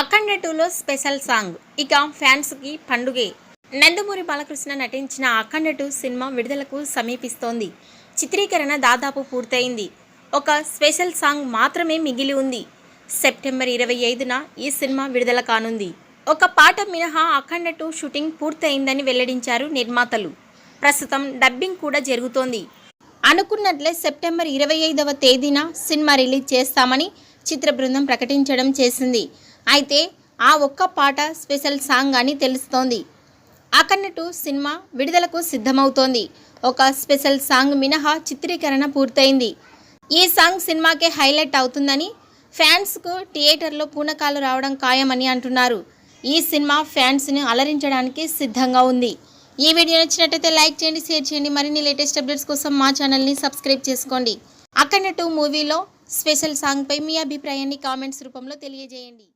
అఖండ టూలో special song. ఇక ఫ్యాన్స్కి పండుగే. నందమూరి బాలకృష్ణ నటించిన అఖండ టూ సినిమా విడుదలకు సమీపిస్తోంది. చిత్రీకరణ దాదాపు పూర్తయింది. ఒక స్పెషల్ సాంగ్ మాత్రమే మిగిలి ఉంది. సెప్టెంబర్ ఇరవై ఐదున ఈ సినిమా విడుదల కానుంది. ఒక పాట మినహా అఖండ టూ షూటింగ్ పూర్తయిందని వెల్లడించారు నిర్మాతలు. ప్రస్తుతం డబ్బింగ్ కూడా జరుగుతోంది. అనుకున్నట్లే సెప్టెంబర్ ఇరవై ఐదవ తేదీన సినిమా రిలీజ్ చేస్తామని చిత్ర బృందం ప్రకటించడం చేసింది. అయితే ఆ ఒక్క పాట స్పెషల్ సాంగ్ అని తెలుస్తోంది. అకన్నట్టు సినిమా విడుదలకు సిద్ధమవుతోంది. ఒక స్పెషల్ సాంగ్ మినహా చిత్రీకరణ పూర్తయింది. ఈ సాంగ్ సినిమాకే హైలైట్ అవుతుందని ఫ్యాన్స్కు థియేటర్లో పూనకాలు రావడం ఖాయమని అంటున్నారు. ఈ సినిమా ఫ్యాన్స్ని అలరించడానికి సిద్ధంగా ఉంది. ఈ వీడియో నచ్చినట్టయితే లైక్ చేయండి షేర్ చేయండి మరిన్ని లేటెస్ట్ అప్డేట్స్ కోసం మా ఛానల్ని సబ్స్క్రైబ్ చేసుకోండి. అక్కడ టూ మూవీలో స్పెషల్ సాంగ్పై మీ అభిప్రాయాన్ని కామెంట్స్ రూపంలో తెలియజేయండి.